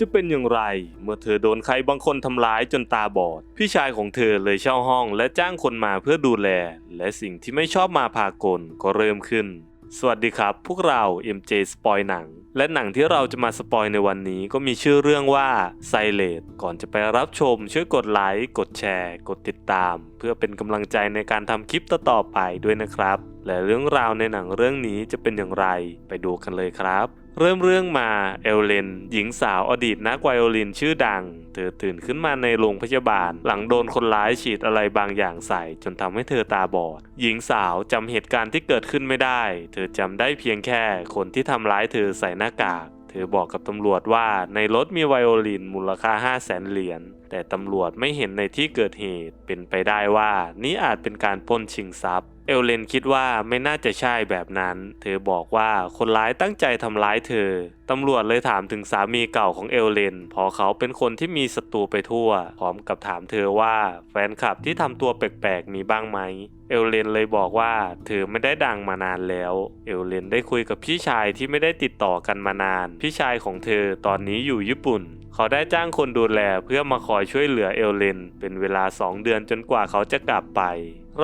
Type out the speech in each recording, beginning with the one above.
จะเป็นอย่างไร เมื่อเธอโดนใครบางคนทำร้ายจนตาบอด พี่ชายของเธอเลยเช่าห้องและจ้างคนมาเพื่อดูแล และสิ่งที่ไม่ชอบมาพากลก็เริ่มขึ้น สวัสดีครับ พวกเรา MJ สปอยหนัง และหนังที่เราจะมาสปอยในวันนี้ก็มีชื่อเรื่องว่าไซเลตก่อนจะไปรับชม ช่วยกดไลค์กดแชร์ กดติดตาม เพื่อเป็นกำลังใจในการทำคลิปต่อๆไปด้วยนะครับ และเรื่องราวในหนังเรื่องนี้จะเป็นอย่างไร ไปดูกันเลยครับ เริ่มเรื่องมาเอลเลน หญิงสาวอดีตนักไวโอลินชื่อดัง เธอตื่นขึ้นมาในโรงพยาบาล หลังโดนคนร้ายฉีดอะไรบางอย่างใส่ จนทำให้เธอตาบอด หญิงสาวจำเหตุการณ์ที่เกิดขึ้นไม่ได้ เธอจำได้เพียงแค่คนที่ทำร้ายเธอใส่หน้ากากเธอบอกกับตำรวจว่าในรถมีไวโอลินมูลค่า 5 0 0แสนเหรียญ แต่ตำรวจไม่เห็นในที่เกิดเหตุ เป็นไปได้ว่านี่อาจเป็นการปล้นชิงทรัพย์ เอลเลนคิดว่าไม่น่าจะใช่แบบนั้น เธอบอกว่าคนร้ายตั้งใจทำร้ายเธอ ตำรวจเลยถามถึงสามีเก่าของเอลเลนเพอเขาเป็นคนที่มีศัตรูไปทั่ว พร้อมกับถามเธอว่าแฟนคลับที่ทำตัวแปลกๆมีบ้างไหม เอลเลนเลยบอกว่าเธอไม่ได้ดังมานานแล้ว เอลเลนได้คุยกับพี่ชายที่ไม่ได้ติดต่อกันมานาน พี่ชายของเธอตอนนี้อยู่ญี่ปุ่น เขาได้จ้างคนดูแลเพื่อมาคอยช่วยเหลือเอลเลนเป็นเวลา2เดือนจนกว่าเขาจะกลับไป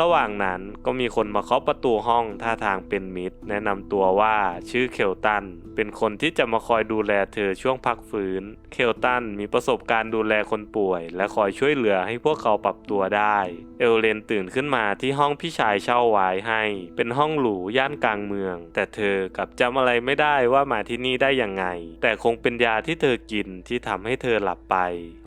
ระหว่างนั้นก็มีคนมาเคาะประตูห้องท่าทางเป็นมิตร แนะนำตัวว่าชื่อเคลตัน เป็นคนที่จะมาคอยดูแลเธอช่วงพักฟื้น เคลตันมีประสบการณ์ดูแลคนป่วย และคอยช่วยเหลือให้พวกเขาปรับตัวได้ เอลเลนตื่นขึ้นมาที่ห้องพี่ชายเช่าไว้ให้ เป็นห้องหรูย่านกลางเมือง แต่เธอกลับจำอะไรไม่ได้ว่ามาที่นี่ได้ยังไง แต่คงเป็นยาที่เธอกินที่ทำให้เธอหลับไป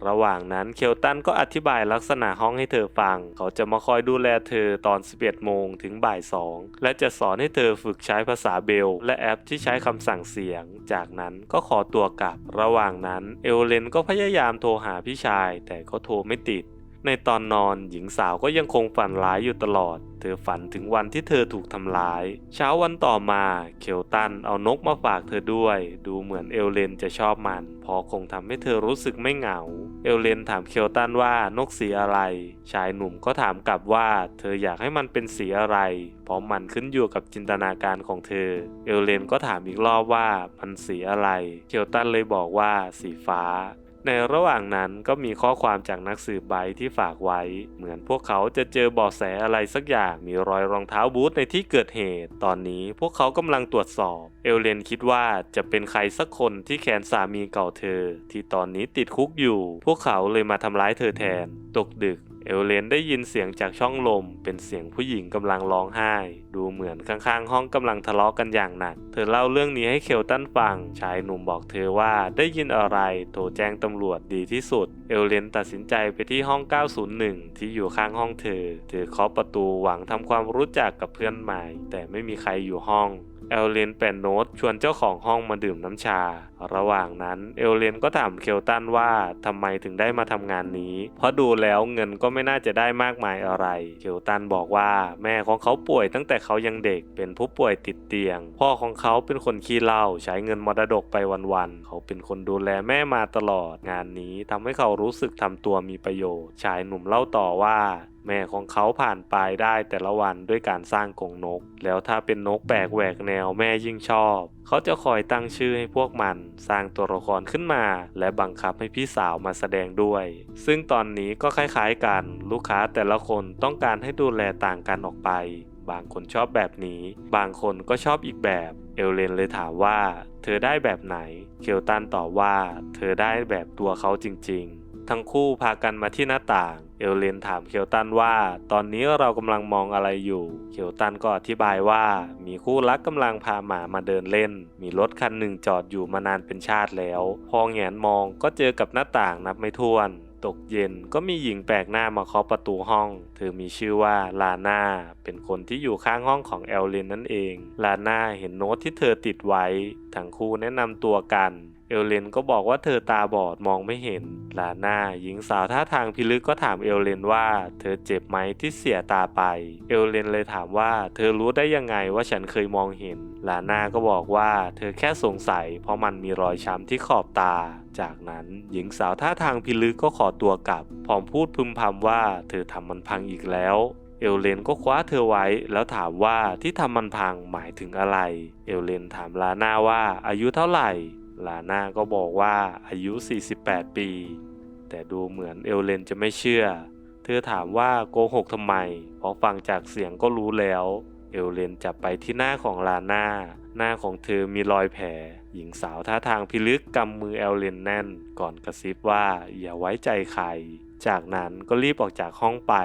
ระหว่างนั้นเคียวตันก็อธิบายลักษณะห้องให้เธอฟัง เขาจะมาคอยดูแลเธอตอน 11 โมงถึงบ่าย 2 และจะสอนให้เธอฝึกใช้ภาษาเบล และแอปที่ใช้คำสั่งเสียง จากนั้นก็ขอตัวกลับ ระหว่างนั้นเอลเลนก็พยายามโทรหาพี่ชาย แต่ก็โทรไม่ติด ในตอนนอนหญิงสาวก็ยังคงฝันร้ายอยู่ตลอด เธอฝันถึงวันที่เธอถูกทำร้าย เช้าวันต่อมาเคลตันเอานกมาฝากเธอด้วย ดูเหมือนเอลเลนจะชอบมันเพอคงทำให้เธอรู้สึกไม่เหงา เอลเลนถามเคลตันว่านกสีอะไร ชายหนุ่มก็ถามกลับว่า เธออยากให้มันเป็นสีอะไร เพราะมันขึ้นอยู่กับจินตนาการของเธอ เอลเลนก็ถามอีกรอบว่ามันสีอะไร เคลตันเลยบอกว่าสีฟ้า ในระหว่างนั้นก็มีข้อความจากนักสืบไบที่ฝากไว้ เหมือนพวกเขาจะเจอเบาะแสอะไรสักอย่างมีรอยรองเท้าบูทในที่เกิดเหตุ ตอนนี้พวกเขากำลังตรวจสอบ เอลเลนคิดว่าจะเป็นใครสักคนที่แค้นสามีเก่าเธอ ที่ตอนนี้ติดคุกอยู่ พวกเขาเลยมาทำร้ายเธอแทน ตกดึก เอลเลนได้ยินเสียงจากช่องลม เป็นเสียงผู้หญิงกำลังร้องไห้ ดูเหมือนข้างๆ ห้องกำลังทะเลาะกันอย่างหนัก เธอเล่าเรื่องนี้ให้เคลตันฟัง ชายหนุ่มบอกเธอว่าได้ยินอะไร โทรแจ้งตำรวจดีที่สุด เอลเลนตัดสินใจไปที่ห้อง 901 ที่อยู่ข้างห้องเธอ เธอเคาะประตูหวังทำความรู้จักกับเพื่อนใหม่ แต่ไม่มีใครอยู่ห้อง เอลเลนแปนโนตชวนเจ้าของห้องมาดื่มน้ำชา ระหว่างนั้นเอลเลนก็ถามเคลตันว่าทำไมถึงได้มาทำงานนี้ เพราะดูแล้วเงินก็ไม่น่าจะได้มากมายอะไร เคลตันบอกว่าแม่ของเขาป่วยตั้งแต่เขายังเด็กเป็นผู้ป่วยติดเตียง พ่อของเขาเป็นคนขี้เหล้าใช้เงินมรดกไปวันๆเขาเป็นคนดูแลแม่มาตลอดงานนี้ทำให้เขารู้สึกทำตัวมีประโยชน์ชายหนุ่มเล่าต่อว่า แม่ของเขาผ่านไปได้แต่ละวันด้วยการสร้างกรงนก แล้วถ้าเป็นนกแปลกแหวกแนวแม่ยิ่งชอบ เขาจะคอยตั้งชื่อให้พวกมัน สร้างตัวละครขึ้นมา และบังคับให้พี่สาวมาแสดงด้วย ซึ่งตอนนี้ก็คล้ายๆกัน ลูกค้าแต่ละคนต้องการให้ดูแลต่างกันออกไป บางคนชอบแบบนี้ บางคนก็ชอบอีกแบบ เอลเลนเลยถามว่า เธอได้แบบไหน เคลตันตอบว่า เธอได้แบบตัวเขาจริง ๆ ทั้งคู่พากันมาที่หน้าต่าง เอลเลนถามเคลตันว่า ตอนนี้เรากำลังมองอะไรอยู่ เคลตันก็อธิบายว่า มีคู่รักกำลังพาหมามาเดินเล่น มีรถคันหนึ่งจอดอยู่มานานเป็นชาติแล้ว พอแงนมองก็เจอกับหน้าต่างนับไม่ถ้วนตกเย็นก็มีหญิงแปลกหน้ามาเคาะประตูห้อง เธอมีชื่อว่าลาน่า เป็นคนที่อยู่ข้างห้องของแอลเลนนั่นเอง ลาน่าเห็นโน้ตที่เธอติดไว้ ทั้งคู่แนะนำตัวกัน เอลเลนก็บอกว่าเธอตาบอดมองไม่เห็น ลาน่าหญิงสาวท่าทางพิลึกก็ถามเอลเลนว่า เธอเจ็บไหมที่เสียตาไป เอลเลนเลยถามว่า เธอรู้ได้ยังไงว่าฉันเคยมองเห็น ลาน่าก็บอกว่า เธอแค่สงสัย เพราะมันมีรอยช้ำที่ขอบตา จากนั้นหญิงสาวท่าทางพิลึกก็ขอตัวกลับ พร้อมพูดพึมพำว่า เธอทำมันพังอีกแล้วเอลเลนก็คว้าเธอไว้แล้วถามว่าที่ทำมันพังหมายถึงอะไร เอลเลนถามลาน่าว่าอายุเท่าไหร่ ลาน่าก็บอกว่าอายุ 48 ปี แต่ดูเหมือนเอลเลนจะไม่เชื่อ เธอถามว่าโกหกทำไม เพราะฟังจากเสียงก็รู้แล้ว เอลเลนจับไปที่หน้าของลาน่า หน้าของเธอมีรอยแผล หญิงสาวท่าทางพิลึกกำมือเอลเลนแน่น ก่อนกระซิบว่าอย่าไว้ใจใคร จากนั้นก็รีบออกจากห้องไป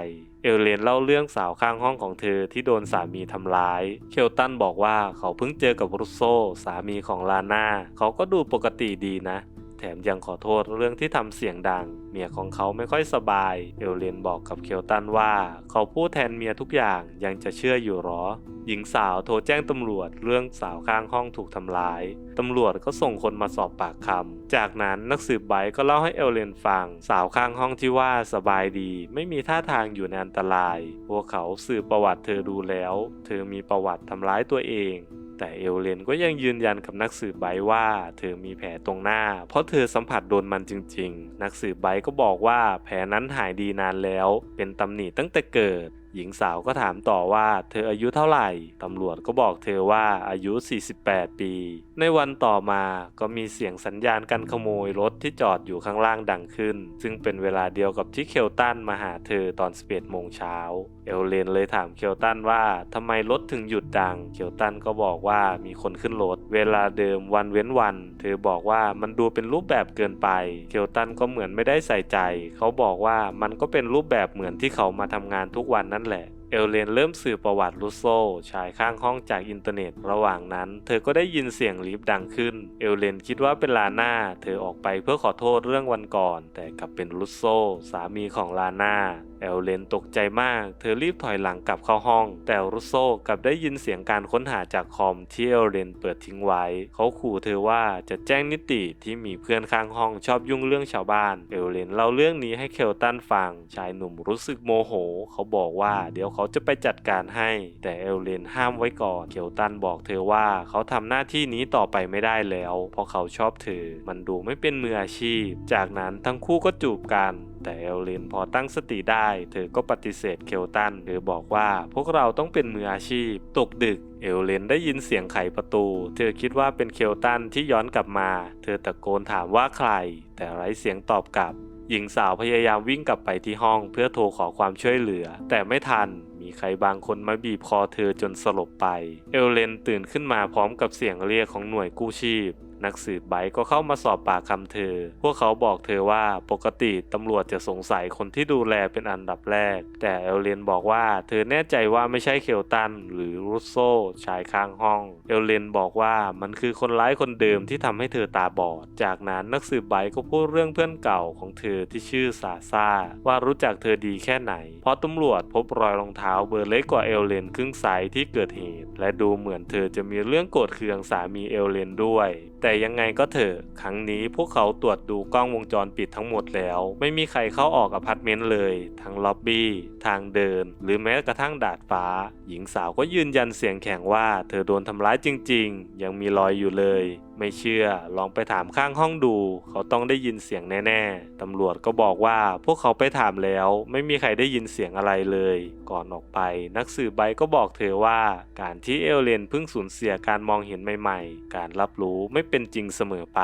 เอลเลนเล่าเรื่องสาวข้างห้องของเธอที่โดนสามีทำร้าย เคลตันบอกว่าเขาเพิ่งเจอกับรุโซสามีของลาน่า เขาก็ดูปกติดีนะ แถมยังขอโทษเรื่องที่ทำเสียงดัง เมียของเขาไม่ค่อยสบาย เอลเลนบอกกับเคลตันว่า เขาพูดแทนเมียทุกอย่างยังจะเชื่ออยู่หรอ หญิงสาวโทรแจ้งตำรวจเรื่องสาวข้างห้องถูกทำร้าย ตำรวจก็ส่งคนมาสอบปากคำ จากนั้นนักสืบไบก็เล่าให้เอลเลนฟัง สาวข้างห้องที่ว่าสบายดี ไม่มีท่าทางอยู่ในอันตราย พวกเขาสืบประวัติเธอดูแล้ว เธอมีประวัติทำร้ายตัวเอง แต่เอลเลนก็ยังยืนยันกับนักสืบไบว่า เธอมีแผลตรงหน้า เพราะเธอสัมผัสโดนมันจริง ๆ นักสืบไบก็บอกว่าแผลนั้นหายดีนานแล้ว เป็นตำหนิตั้งแต่เกิด หญิงสาวก็ถามต่อว่าเธออายุเท่าไหร่ ตำรวจก็บอกเธอว่าอายุ 48 ปี ในวันต่อมาก็มีเสียงสัญญาณการขโมยรถที่จอดอยู่ข้างล่างดังขึ้น ซึ่งเป็นเวลาเดียวกับที่เคลตันมาหาเธอตอน 11 โมงเช้า เอลเลนเลยถามเคลตันว่าทำไมรถถึงหยุดดัง เคลตันก็บอกว่ามีคนขึ้นรถ เวลาเดิมวันเว้นวัน เธอบอกว่ามันดูเป็นรูปแบบเกินไป เคลตันก็เหมือนไม่ได้ใส่ใจ เขาบอกว่ามันก็เป็นรูปแบบเหมือนที่เขามาทำงานทุกวันนั่นแหละ เอลเลนเริ่มสืบประวัติลูโซชายข้างห้องจากอินเทอร์เน็ตระหว่างนั้น เธอก็ได้ยินเสียงลิฟต์ดังขึ้น เอลเลนคิดว่าเป็นลาน่า เธอออกไปเพื่อขอโทษเรื่องวันก่อน แต่กลับเป็นลูโซสามีของลาน่า เอลเลนตกใจมาก เธอรีบถอยหลังกลับเข้าห้อง แต่รุโซกลับได้ยินเสียงการค้นหาจากคอมที่เอลเลนเปิดทิ้งไว้ เขาขู่เธอว่าจะแจ้งนิติที่มีเพื่อนข้างห้องชอบยุ่งเรื่องชาวบ้าน เอลเลนเล่าเรื่องนี้ให้เคลตันฟัง ชายหนุ่มรู้สึกโมโห เขาบอกว่าเดี๋ยวเขาจะไปจัดการให้ แต่เอลเลนห้ามไว้ก่อน เคลตันบอกเธอว่าเขาทำหน้าที่นี้ต่อไปไม่ได้แล้ว เพราะเขาชอบเธอ มันดูไม่เป็นมืออาชีพ จากนั้นทั้งคู่ก็จูบกัน แต่เอลเลนพอตั้งสติได้ เธอก็ปฏิเสธเคลตันเธอบอกว่าพวกเราต้องเป็นมืออาชีพ ตกดึกเอลเลนได้ยินเสียงไขประตู เธอคิดว่าเป็นเคลตันที่ย้อนกลับมา เธอตะโกนถามว่าใคร แต่ไร้เสียงตอบกลับ หญิงสาวพยายามวิ่งกลับไปที่ห้องเพื่อโทรขอความช่วยเหลือ แต่ไม่ทัน มีใครบางคนมาบีบคอเธอจนสลบไป เอลเลนตื่นขึ้นมาพร้อมกับเสียงเรียกของหน่วยกู้ชีพ นักสืบไบก็เข้ามาสอบปากคำเธอ พวกเขาบอกเธอว่าปกติตำรวจจะสงสัยคนที่ดูแลเป็นอันดับแรก แต่เอลเลนบอกว่าเธอแน่ใจว่าไม่ใช่เคลตันหรือรุสโซชายข้างห้อง เอลเลนบอกว่ามันคือคนร้ายคนเดิมที่ทำให้เธอตาบอด จากนั้นนักสืบไบก็พูดเรื่องเพื่อนเก่าของเธอที่ชื่อซาซาว่ารู้จักเธอดีแค่ไหน เพราะตำรวจพบรอยรองเท้าาเบอร์เล็กกว่าเอลเลนครึ่งไซส์ที่เกิดเหตุ และดูเหมือนเธอจะมีเรื่องโกรธเคืองสามีเอลเลนด้วย แต่ยังไงก็เถอะ ครั้งนี้พวกเขาตรวจดูกล้องวงจรปิดทั้งหมดแล้ว ไม่มีใครเข้าออกอพาร์ตเมนต์เลย ทั้งล็อบบี้ ทางเดิน หรือแม้กระทั่งดาดฟ้า หญิงสาวก็ยืนยันเสียงแข็งว่า เธอโดนทำร้ายจริง ๆ ยังมีรอยอยู่เลย ไม่เชื่อลองไปถามข้างห้องดู เขาต้องได้ยินเสียงแน่ๆ ตำรวจก็บอกว่าพวกเขาไปถามแล้ว ไม่มีใครได้ยินเสียงอะไรเลย ก่อนออกไป นักสืบใบก็บอกเธอว่า การที่เอลเลนเพิ่งสูญเสียการมองเห็นใหม่ๆ การรับรู้ไม่เป็นจริงเสมอไป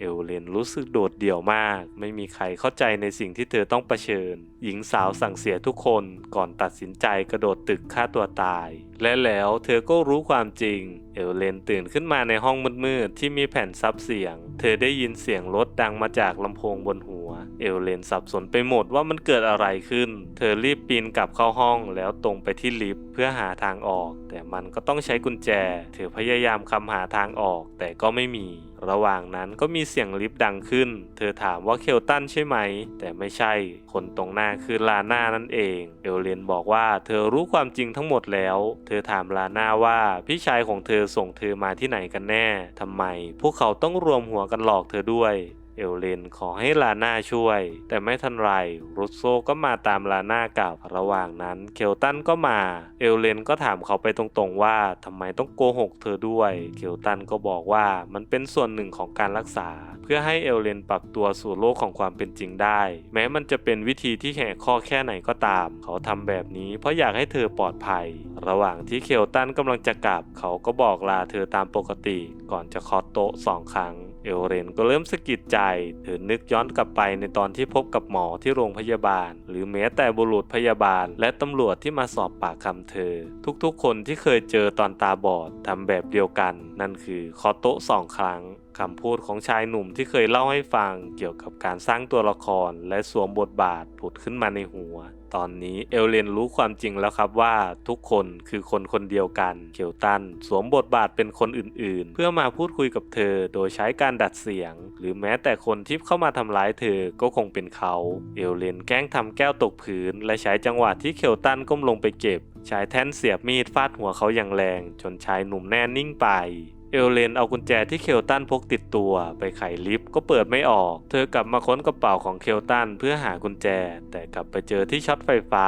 เอลเลนรู้สึกโดดเดี่ยวมาก ไม่มีใครเข้าใจในสิ่งที่เธอต้องเผชิญหญิงสาวสั่งเสียทุกคนก่อนตัดสินใจกระโดดตึกฆ่าตัวตาย และแล้วเธอก็รู้ความจริง เอลเลนตื่นขึ้นมาในห้องมืดๆที่มีแผ่นซับเสียง เธอได้ยินเสียงรถดังมาจากลำโพงบนหัว เอลเลนสับสนไปหมดว่ามันเกิดอะไรขึ้น เธอรีบปีนกลับเข้าห้องแล้วตรงไปที่ลิฟต์เพื่อหาทางออก แต่มันก็ต้องใช้กุญแจ เธอพยายามคำหาทางออกแต่ก็ไม่มีระหว่างนั้นก็มีเสียงลิฟต์ดังขึ้น เธอถามว่าเคลตันใช่ไหม แต่ไม่ใช่ คนตรงหน้าคือลาน่านั่นเอง เอลเลนบอกว่าเธอรู้ความจริงทั้งหมดแล้ว เธอถามลาน่าว่าพี่ชายของเธอส่งเธอมาที่ไหนกันแน่ ทำไม พวกเขาต้องรวมหัวกันหลอกเธอด้วย เอลเลนขอให้ลาน่าช่วย แต่ไม่ทันไรรุสโซก็มาตามลาน่ากลับระหว่างนั้นเคลตันก็มา เอลเลนก็ถามเขาไปตรงๆว่าทำไมต้องโกหกเธอด้วย เคลตันก็บอกว่ามันเป็นส่วนหนึ่งของการรักษา เพื่อให้เอลเลนปรับตัวสู่โลกของความเป็นจริงได้ แม้มันจะเป็นวิธีที่แหกข้อแค่ไหนก็ตาม เขาทำแบบนี้เพราะอยากให้เธอปลอดภัย ระหว่างที่เคลตันกำลังจะกลับ เขาก็บอกลาเธอตามปกติ ก่อนจะเคาะโต๊ะสองครั้ง เอลเรนก็เริ่มสะกิดใจเธอนึกย้อนกลับไปในตอนที่พบกับหมอที่โรงพยาบาล หรือแม้แต่บุรุษพยาบาล และตำรวจที่มาสอบปากคำเธอ ทุกๆ คนที่เคยเจอตอนตาบอดทำแบบเดียวกัน นั่นคือเคอโต๊ะสองครั้ง คำพูดของชายหนุ่มที่เคยเล่าให้ฟังเกี่ยวกับการสร้างตัวละครและสวมบทบาทผุดขึ้นมาในหัว ตอนนี้เอลเลนรู้ความจริงแล้วครับว่าทุกคนคือคนคนเดียวกัน เคียวตันสวมบทบาทเป็นคนอื่นๆ เพื่อมาพูดคุยกับเธอโดยใช้การดัดเสียง หรือแม้แต่คนที่เข้ามาทำร้ายเธอก็คงเป็นเขา เอลเลนแกล้งทำแก้วตกพื้น และใช้จังหวะที่เคียวตันก้มลงไปเก็บใช้แท่นเสียบมีดฟาดหัวเขาอย่างแรง จนชายหนุ่มแน่นิ่งไป เอลเลนเอากุญแจที่เคลตันพกติดตัวไปไขลิฟต์ก็เปิดไม่ออก เธอกลับมาค้นกระเป๋าของเคลตันเพื่อหากุญแจ แต่กลับไปเจอที่ช็อตไฟฟ้า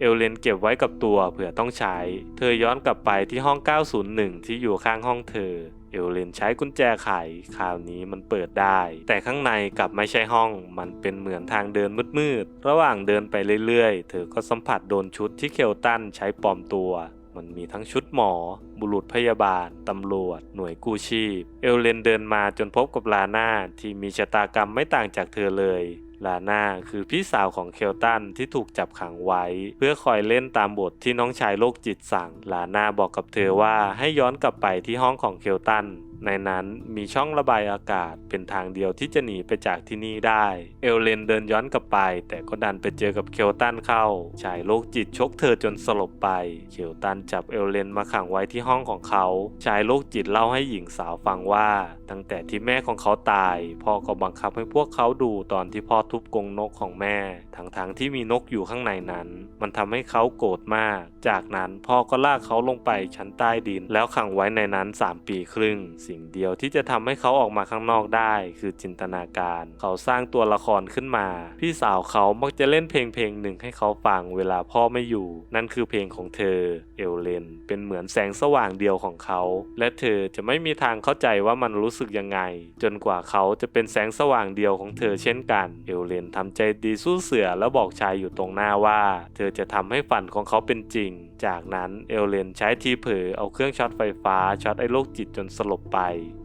เอลเลนเก็บไว้กับตัวเผื่อต้องใช้ เธอย้อนกลับไปที่ห้อง 901 ที่อยู่ข้างห้องเธอ เอลเลนใช้กุญแจไข คราวนี้มันเปิดได้ แต่ข้างในกลับไม่ใช่ห้อง มันเป็นเหมือนทางเดินมืดๆ ระหว่างเดินไปเรื่อยๆ เธอก็สัมผัสโดนชุดที่เคลตันใช้ปลอมตัว มันมีทั้งชุดหมอ บุรุษพยาบาล ตำรวจ หน่วยกู้ชีพ เอลเลนเดินมาจนพบกับลาน่าที่มีชะตากรรมไม่ต่างจากเธอเลยลาน่าคือพี่สาวของเคลตันที่ถูกจับขังไว้ เพื่อคอยเล่นตามบทที่น้องชายโรคจิตสั่ง ลาน่าบอกกับเธอว่าให้ย้อนกลับไปที่ห้องของเคลตัน ในนั้นมีช่องระบายอากาศเป็นทางเดียวที่จะหนีไปจากที่นี่ได้ เอลเลนเดินย้อนกลับไป แต่ก็ดันไปเจอกับเคลตันเข้า ชายโรคจิตชกเธอจนสลบไป เคลตันจับเอลเลนมาขังไว้ที่ห้องของเขา ชายโรคจิตเล่าให้หญิงสาวฟังว่า ตั้งแต่ที่แม่ของเขาตาย พ่อก็บังคับให้พวกเขาดูตอนที่พ่อทุบกรงนกของแม่ ทั้งๆทที่มีนกอยู่ข้างในนั้น มันทำให้เขาโกรธมาก จากนั้นพ่อก็ลากเขาลงไปชั้นใต้ดิน แล้วขังไว้ในนั้น 3 ปีครึ่ง สิ่งเดียวที่จะทำให้เขาออกมาข้างนอกได้ คือจินตนาการ เขาสร้างตัวละครขึ้นมา พี่สาวเขามักจะเล่นเพลงเพลงหนึ่งให้เขาฟังเวลาพ่อไม่อยู่ นั่นคือเพลงของเธอ เอลเลน เป็นเหมือนแสงสว่างเดียวของเขา และเธอจะไม่มีทางเข้าใจว่ามันรู้สึกสึกยังไง จนกว่าเขาจะเป็นแสงสว่างเดียวของเธอเช่นกัน เอลเลนทำใจดีสู้เสือแล้วบอกชายอยู่ตรงหน้าว่า เธอจะทำให้ฝันของเขาเป็นจริง จากนั้นเอลเลนใช้ทีเผลอเอาเครื่องช็อตไฟฟ้าช็อตไอ้โรคจิตจนสลบไป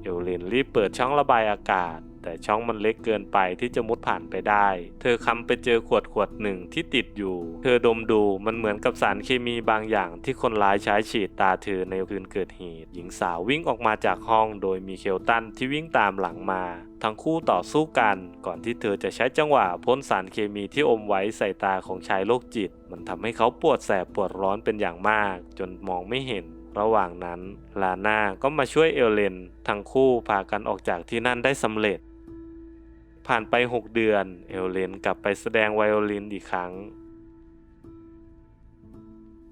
เอลเลนรีบเปิดช่องระบายอากาศ แต่ช่องมันเล็กเกินไปที่จะมุดผ่านไปได้ เธอคำไปเจอขวดขวดหนึ่งที่ติดอยู่ เธอดมดูมันเหมือนกับสารเคมีบางอย่างที่คนร้ายใช้ฉีดตาเธอในคืนเกิดเหตุ หญิงสาววิ่งออกมาจากห้องโดยมีเคลตันที่วิ่งตามหลังมา ทั้งคู่ต่อสู้กัน ก่อนที่เธอจะใช้จังหวะพ่นสารเคมีที่อมไว้ใส่ตาของชายโรคจิต มันทำให้เขาปวดแสบปวดร้อนเป็นอย่างมาก จนมองไม่เห็นระหว่างนั้น ลาน่าก็มาช่วยเอลเลน ทั้งคู่พากันออกจากที่นั่นได้สำเร็จ ผ่านไป 6 เดือนเอลเลนกลับไปแสดงไวโอลินอีกครั้ง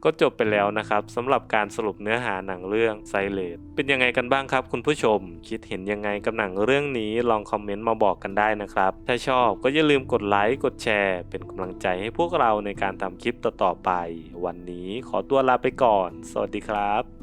ก็จบไปแล้วนะครับสำหรับการสรุปเนื้อหาหนังเรื่องไซเลตเป็นยังไงกันบ้างครับคุณผู้ชม คิดเห็นยังไงกับหนังเรื่องนี้ลองคอมเมนต์มาบอกกันได้นะครับ ถ้าชอบก็อย่าลืมกดไลค์กดแชร์ เป็นกำลังใจให้พวกเราในการทำคลิปต่อๆไป วันนี้ขอตัวลาไปก่อน สวัสดีครับ